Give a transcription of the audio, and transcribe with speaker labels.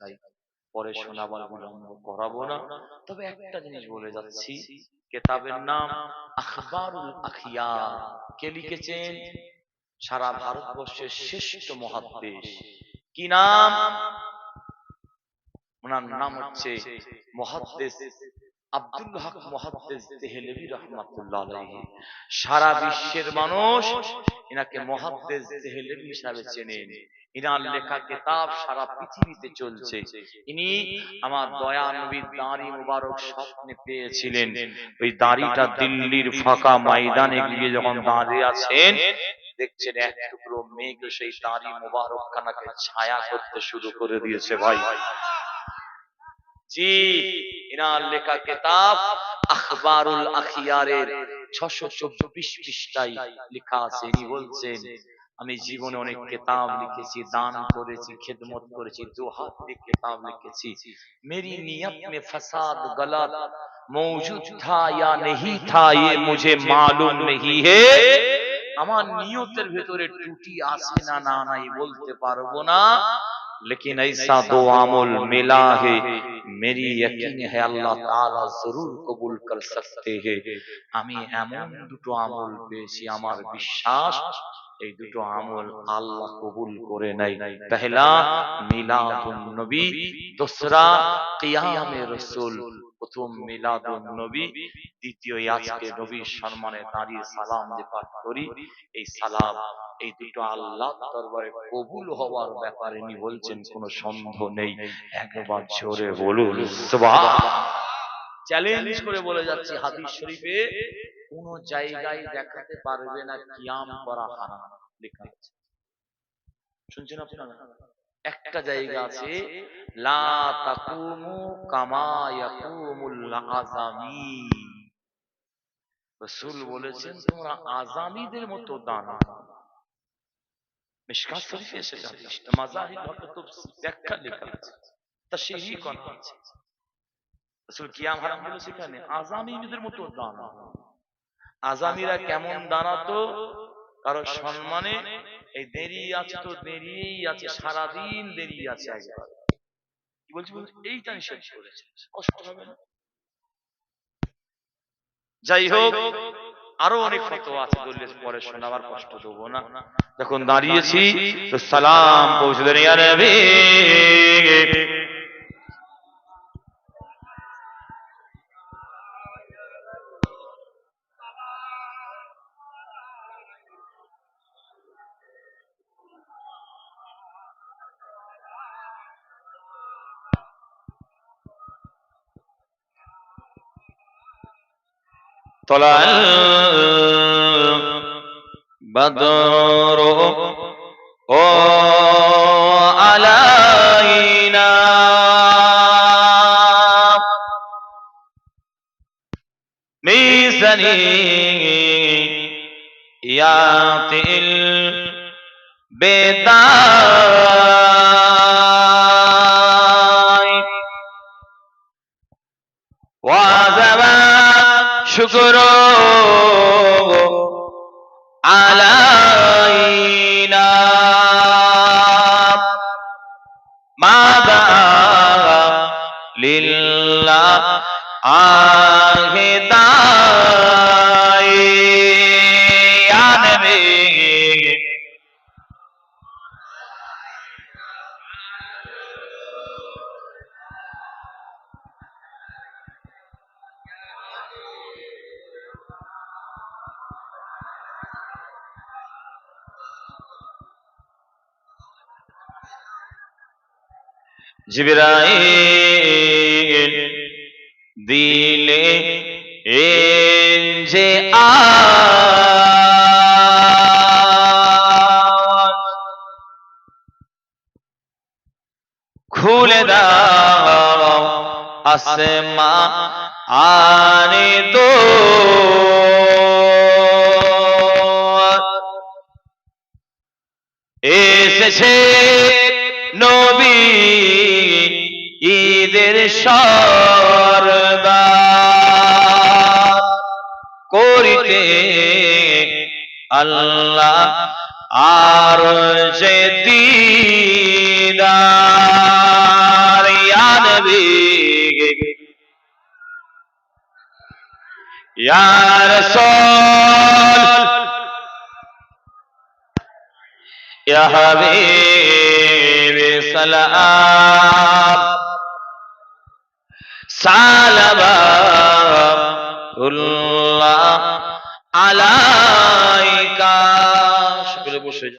Speaker 1: তাই পরে শোনাবার বিলম্ব করাবো না। তবে একটা জিনিস বলে যাচ্ছি। কেতাবের নাম আখবারুল আখিয়া। কে লিখেছেন? সারা ভারতবর্ষের শ্রেষ্ঠ মহাদ্দেশ। কি নাম? ওনার নাম হচ্ছে মহাদ্দেশ। আব্দুল হক দেহলেভি রহমাতুল্লাহ আলাইহি। সারা বিশ্বের মানুষ দেহলেভি হিসাবে চেনেন। ইনার লেখা কিতাব সারা পৃথিবীতে চলছে। ইনি আমার দয়া নবীর দাঁড়ি মুবারক স্বপ্নে পেয়েছিলেন। ওই দাড়িটা দিল্লির ফাঁকা ময়দানে গিয়ে যখন দাঁড়িয়ে আছেন দেখছেন এক টুকরো মেঘ সেই দাড়ি মুবারক খানাকে ছায়া করতে শুরু করে দিয়েছে ভাই। জি ইনার লেখা কিতাব আখবারুল আখিয়ারের ছশো চব্বিশ পৃষ্ঠায় লেখা আছে ইনি বলছেন আমি জীবনে অনেক কিতাব লিখেছি দান করেছি খেদমত করেছি দু হাত দিয়ে কিতাব লিখেছি मेरी नियत में फसाद गलत मौजूद था या नहीं था ये मुझे मालूम नहीं है আমার নিয়তের ভেতরে ত্রুটি আছে না না নাই বলতে পারবো না लेकिन ऐसा दो अमल मिला है मेरी यकीन है अल्लाह ताला जरूर कबूल कर सकते हैं আমি এমন দুটো আমল পেয়েছি আমার বিশ্বাস এই দুটো আমল আল্লাহ কবুল করে নাই পহলা মিলাদুন নবী দোসরা কিয়ামে রাসূল প্রথম মিলাদুন নবী দ্বিতীয় আজকে নবীর সম্মানে দাঁড়িয়ে সালাম যে পাঠ করি এই সালাম এই দুটো আল্লাহ দরবারে কবুল হওয়ার ব্যাপারে উনি বলছেন কোনো সন্দেহ নেই একবার জোরে বলুন সুবহান চ্যালেঞ্জ করে বলে যাচ্ছি হাদিস শরীফে কোন জায়গায় দেখাতে পারবে না কিয়াম করা হারাম লেখা আছে। শুনছেন আপনারা? একটা জায়গা আছে লা তাকুমু কামা ইয়াকুমুল আযামি রাসূল বলেছেন তোমরা আযামিদের মতো দানা মিশকাত শরীফে এসেছে হাদিসটা। তো ব্যাখ্যা লেখা আছে। আছে রাসূল কিয়াম হারাম বলে সেখানে আযামিদের মতো দানা। আজামিরা কেমন দাঁড়াতো কারও সম্মানে এই দেরি আছে তো দেরিই আছে সারাদিন দেরি আছে একবার। কি বলছি বলছি এইটা নিষেধ করেছে। কষ্ট হবে না। যাই হোক আরও অনেক ফটো আছে বললে পরে শোনাবার কষ্ট দেবো না। যখন দাঁড়িয়েছি তো সালাম পৌঁছে দেন ইয়া নবী طلع البدر علينا. تيل بيتاي وزمان শুকর আলাইনা। মাদা লিল্লা জিবরাইল দিলে এ যে আওয়াজ খুলে দাও আসমা আনে দো এসেছে পীরের সরদা করিতে আল্লাহ আর যে দিদার ইয়ানবী ইয়া সালাম। সালাম